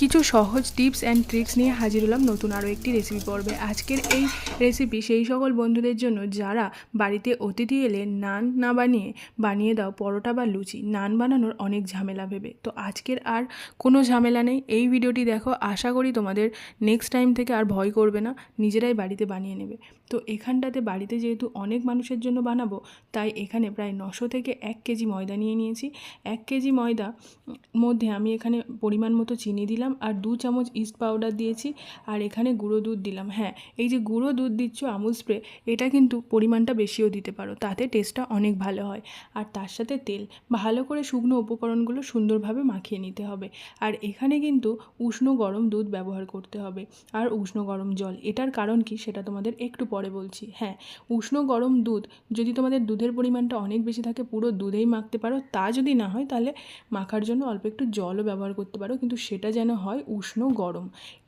কিছু সহজ tips and tricks নিয়ে হাজির হলাম নতুন আরও একটি রেসিপি পর্বে। আজকের এই রেসিপি সেই সকল বন্ধুদের জন্য যারা বাড়িতে অতিথি এলে নান না বানিয়ে বানিয়ে দাও পরোটা বা লুচি, নান বানানোর অনেক ঝামেলা ভেবে। তো আজকের আর কোনো ঝামেলা নেই। এই ভিডিওটি দেখো, আশা করি তোমাদের নেক্সট টাইম থেকে আর ভয় করবে না, নিজেরাই বাড়িতে বানিয়ে নেবে। তো এখানটাতে বাড়িতে যেহেতু অনেক মানুষের জন্য বানাবো, তাই এখানে প্রায় নশো থেকে এক কেজি ময়দা নিয়ে নিয়েছি। এক কেজি ময়দা মধ্যে আমি এখানে পরিমাণ মতো চিনি দিলাম। আর দু চামচ ইস্ট পাউডার দিয়েছি আর এখানে গুঁড়ো দুধ দিলাম। হ্যাঁ এই যে গুঁড়ো দুধ দিচ্ছ আমুল স্প্রে, এটা কিন্তু পরিমাণটা বেশিও দিতে পারো, তাতে টেস্টটা অনেক ভালো হয়। আর তার সাথে তেল, ভালো করে শুকনো উপকরণগুলো সুন্দরভাবে মাখিয়ে নিতে হবে। আর এখানে কিন্তু উষ্ণ গরম দুধ ব্যবহার করতে হবে। আর উষ্ণ গরম জল, এটার কারণ কি সেটা তোমাদের একটু পরে বলছি। হ্যাঁ উষ্ণ গরম দুধ, যদি তোমাদের দুধের পরিমাণটা অনেক বেশি থাকে, পুরো দুধেই মাখতে পারো, তা যদি না হয় তাহলে মাখার জন্য অল্প একটু জলও ব্যবহার করতে পারো, কিন্তু সেটা যেন হয় উষ্ণ গরম।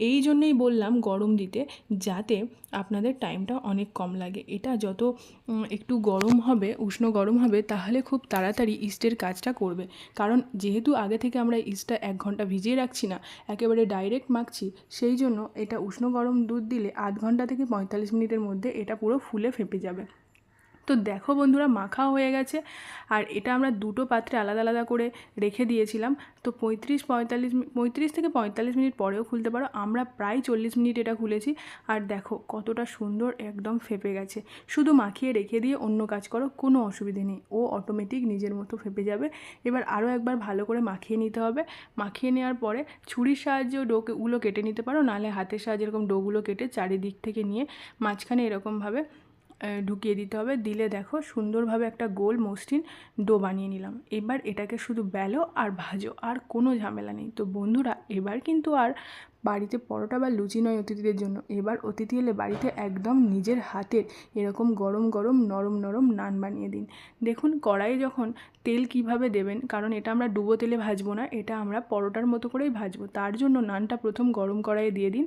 এই জন্যই বললাম গরম দিতে, যাতে আপনাদের টাইমটা অনেক কম লাগে। এটা যত একটু গরম হবে, উষ্ণ গরম হবে, তাহলে খুব তাড়াতাড়ি ইস্টের কাজটা করবে। কারণ যেহেতু আগে থেকে আমরা ইস্টটা এক ঘণ্টা ভিজিয়ে রাখছি না, একেবারে ডাইরেক্ট মাখছি, সেই জন্য এটা উষ্ণ গরম দুধ দিলে আধ ঘণ্টা থেকে পঁয়তাল্লিশ মিনিটের মধ্যে এটা পুরো ফুলে ফেপে যাবে। তো দেখো বন্ধুরা, মাখা হয়ে গেছে। আর এটা আমরা দুটো পাত্রে আলাদা আলাদা করে রেখে দিয়েছিলাম। তো পঁয়ত্রিশ পঁয়তাল্লিশ পঁয়ত্রিশ থেকে পঁয়তাল্লিশ মিনিট পরেও খুলতে পারো। আমরা প্রায় চল্লিশ মিনিট এটা খুলেছি। আর দেখো কতটা সুন্দর একদম ফেপে গেছে। শুধু মাখিয়ে রেখে দিয়ে অন্য কাজ করো, কোনো অসুবিধে নেই। ও অটোমেটিক নিজের মতো ফেপে যাবে। এবার আরও একবার ভালো করে মাখিয়ে নিতে হবে। মাখিয়ে নেওয়ার পরে ছুরির সাহায্যেও ডোগুলো কেটে নিতে পারো। নাহলে হাতের সাহায্যে এরকম ডোগুলো কেটে চারিদিক থেকে নিয়ে মাঝখানে এরকমভাবে ঢুকিয়ে দিতে হবে। দিলে দেখো সুন্দরভাবে একটা গোল মসৃণ ডো বানিয়ে নিলাম। এবার এটাকে শুধু বেলো আর ভাজো, আর কোনো ঝামেলা নেই। তো বন্ধুরা, এবার কিন্তু আর বাড়িতে পরোটা বা লুচি নয় অতিথিদের জন্য। এবার অতিথি এলে বাড়িতে একদম নিজের হাতের এরকম গরম গরম নরম নরম নান বানিয়ে দিন। দেখুন, কড়াইয়ে যখন তেল কীভাবে দেবেন, কারণ এটা আমরা ডুবো তেলে ভাজবো না, এটা আমরা পরোটার মতো করেই ভাজবো। তার জন্য নানটা প্রথম গরম কড়াইয়ে দিয়ে দিন,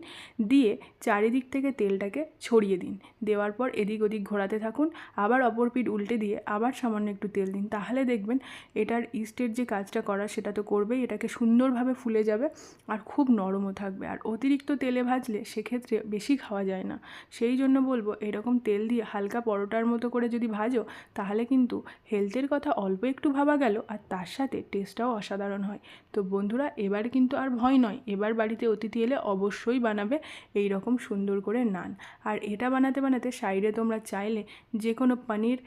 দিয়ে চারিদিক থেকে তেলটাকে ছড়িয়ে দিন। দেওয়ার পর এদিক ওদিক ঘোরাতে থাকুন, আবার অপর পিঠ উল্টে দিয়ে আবার সামান্য একটু তেল দিন। তাহলে দেখবেন এটার ইস্টের যে কাজটা করা, সেটা তো করবেই, এটাকে সুন্দরভাবে ফুলে যাবে আর খুব নরমও থাকবে। আর অতিরিক্ত তেলে ভাজলে সেক্ষেত্রে বেশি খাওয়া যায় না। সেই জন্য বলব, এরকম তেল দিয়ে হালকা পরোটার মতো করে যদি ভাজো, তাহলে কিন্তু হেলথের কথা অল্প একটু ভাবা গেল আর তার সাথে টেস্টটাও অসাধারণ হয়। তো বন্ধুরা, এবার কিন্তু আর ভয় নয়, এবার বাড়িতে অতিথি এলে অবশ্যই বানাবে এই রকম সুন্দর করে নান। আর এটা বানাতে বানাতে সাইডে তোমরা চাইলে যে কোনো পনির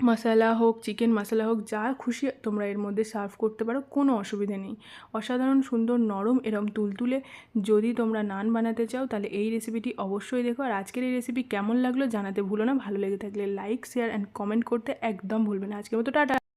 মশলা হোক চিকেন মশলা হোক, যা খুশি তোমরা এর মধ্যে সার্ভ করতে পারো, কোনো অসুবিধে নেই। অসাধারণ, সুন্দর, নরম, এরম তুলতুলে যদি তোমরা নান বানাতে চাও, তাহলে এই রেসিপিটি অবশ্যই দেখো। আর আজকের এই রেসিপি কেমন লাগল জানাতে ভুলো না। ভালো লেগে থাকলে লাইক শেয়ার অ্যান্ড কমেন্ট করতে একদম ভুলবে না। আজকের মতো, টাটা!